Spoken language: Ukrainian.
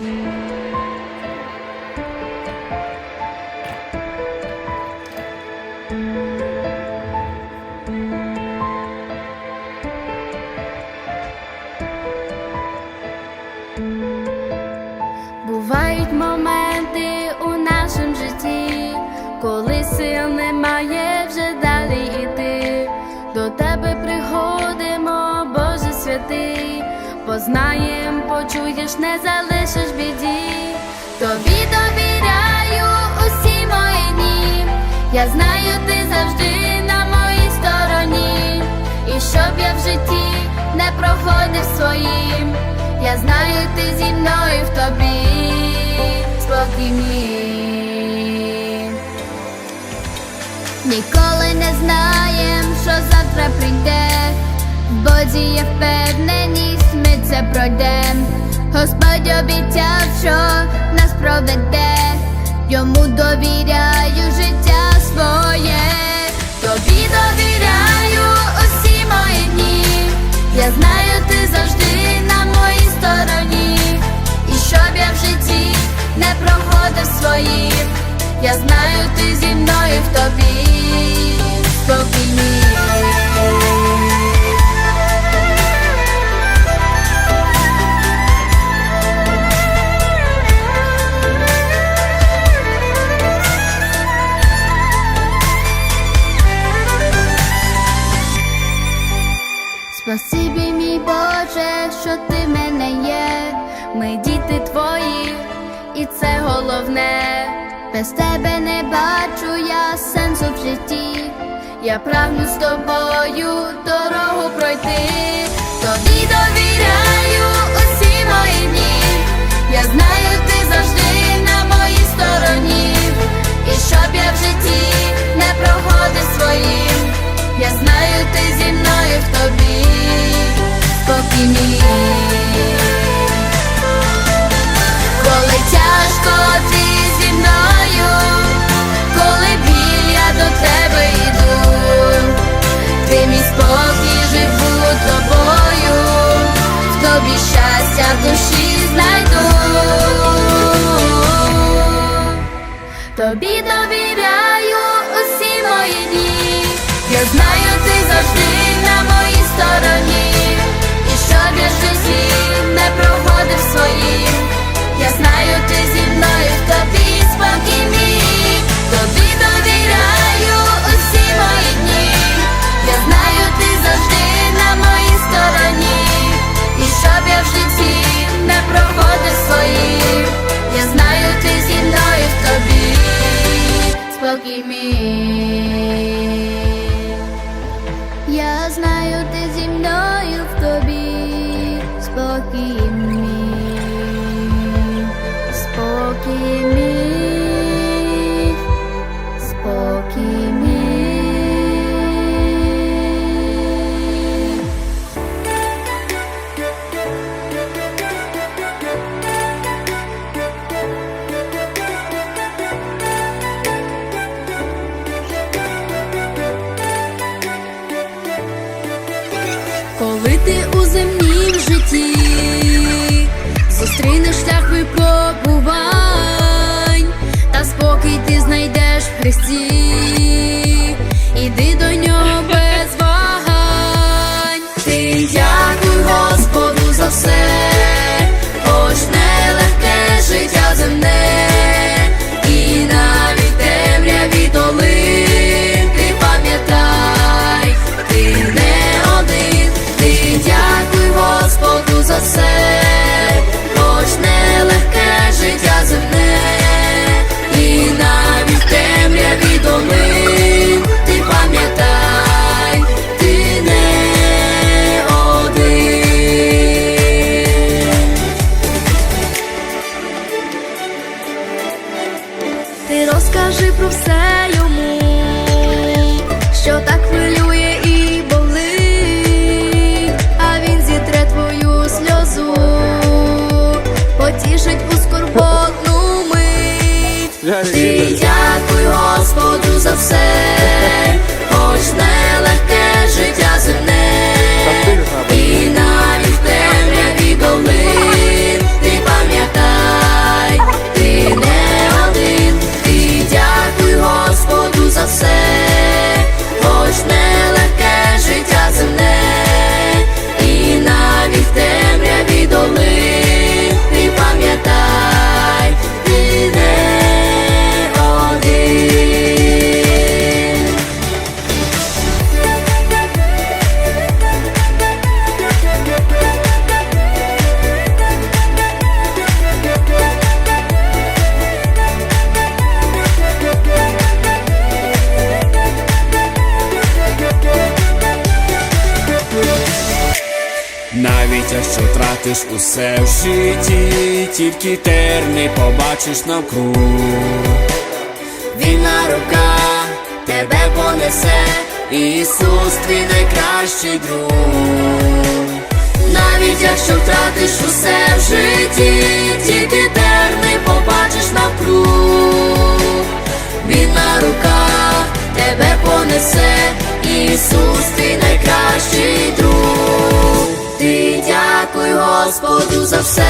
Бувають моменти у нашому житті, коли сил немає вже далі йти. До тебе приходимо, Боже святий, познаєм, почуєш, не залишиш біді. Тобі довіряю усі мої дні. Я знаю, ти завжди на моїй стороні. І щоб я в житті не проходив своїм. Я знаю, ти зі мною в тобі спокій мій. Ніколи не знаєм, що завтра прийде. В Боді є впевненість, ми це пройдем. Господь обіцяв, що нас проведе, йому довіряю життя своє, тобі довіряю усі мої дні. Я знаю, ти завжди на моїй стороні. І щоб я в житті не проходив своїм, я знаю, ти зі мною в тобі Ми діти твої, і це головне. Без тебе не бачу я сенсу в житті. Я прагну з тобою дорогу пройти. Тобі довіряю усі мої дні. Я знаю, ти завжди на моїй стороні. І щоб я в житті не проходив своїм. Я знаю, ти зі мною в тобі спокій в щастя душі знайду. Тобі довіряю усі мої дні. Я знаю, ти у земнім житті. Зустрінеш шлях випробувань, та спокій ти знайдеш в Христі, Господу за Господу за втратиш усе в житті, тільки терни побачиш навкруг. Він на руках тебе понесе, Ісус твій найкращий друг. Навіть якщо втратиш усе в житті, тільки терни побачиш навкруг. Він на руках тебе понесе, Ісус Господу за все,